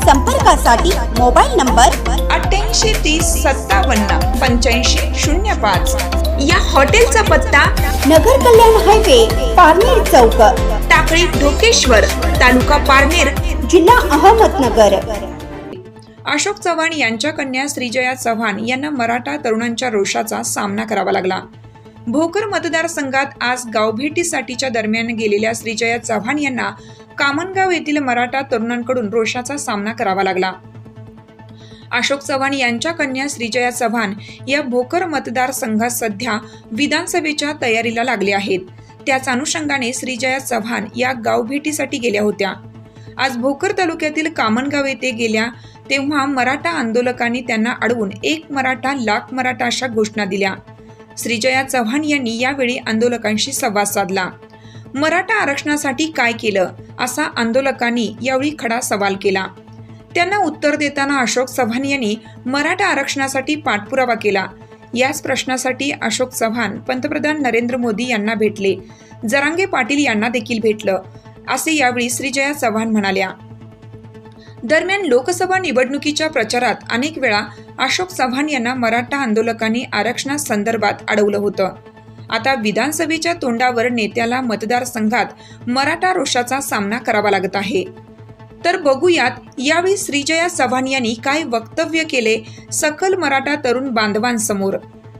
संपर्कासाठी mobile number अठ्ठ्याऐंशी तीस सत्तावन्न पंच्याऐंशी शून्य पाच. या हॉटेलचा पत्ता नगर कल्याण हायवे पारनेर चौक. टाकळी ढोकेश्वर तालुका पारनेर जिल्हा अहमदनगर. अशोक चव्हाण यांच्या कन्या श्रीजया चव्हाण यांना मराठा तरुणांच्या रोषाचा सामना करावा लागला. भोकर मतदारसंघात आज गावभेटीसाठीच्या दरम्यान गेलेल्या श्रीजया चव्हाण यांना कामनगाव येथील मराठा तरुणांकडून रोषाचा सामना करावा लागला. अशोक चव्हाण यांच्या कन्या श्रीजया चव्हाण या भोकर मतदारसंघात सध्या विधानसभेच्या तयारीला लागले आहेत. त्याच अनुषंगाने श्रीजया चव्हाण या गावभेटीसाठी गेल्या होत्या. आज भोकर तालुक्यातील कामनगाव येथे गेल्या तेव्हा मराठा आंदोलकांनी त्यांना अडवून एक मराठा लाख मराठा अशा घोषणा दिल्या. श्रीजया चव्हाण यांनी यावेळी आंदोलकांशी संवाद साधला. मराठा आरक्षणासाठी काय केलं असा आंदोलकांनी यावेळी खडा सवाल केला. त्यांना उत्तर देताना अशोक चव्हाण यांनी मराठा आरक्षणासाठी पाठपुरावा केला. याच प्रश्नासाठी अशोक चव्हाण पंतप्रधान नरेंद्र मोदी यांना भेटले. जरांगे पाटील यांना देखील भेटलं असे यावेळी श्रीजया चव्हाण म्हणाल्या. दरम्यान लोकसभा निवडणुकीच्या प्रचारात अनेक वेळा अशोक चव्हाण यांना मराठा आंदोलकांनी आरक्षणासंदर्भात अडवलं होतं. आता विधानसभेच्या तोंडावर नेत्याला मतदारसंघात मराठा रोषाचा सामना करावा लागत आहे. तर बघूयात यावेळी श्रीजया चव्हाण यांनी काय वक्तव्य केले सकल मराठा तरुण बांधवांसमोर?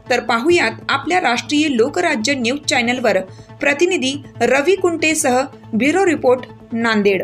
तर पाहुयात आपल्या राष्ट्रीय लोकराज्य न्यूज चॅनलवर प्रतिनिधी रवी कुंटेसह ब्युरो रिपोर्ट नांदेड.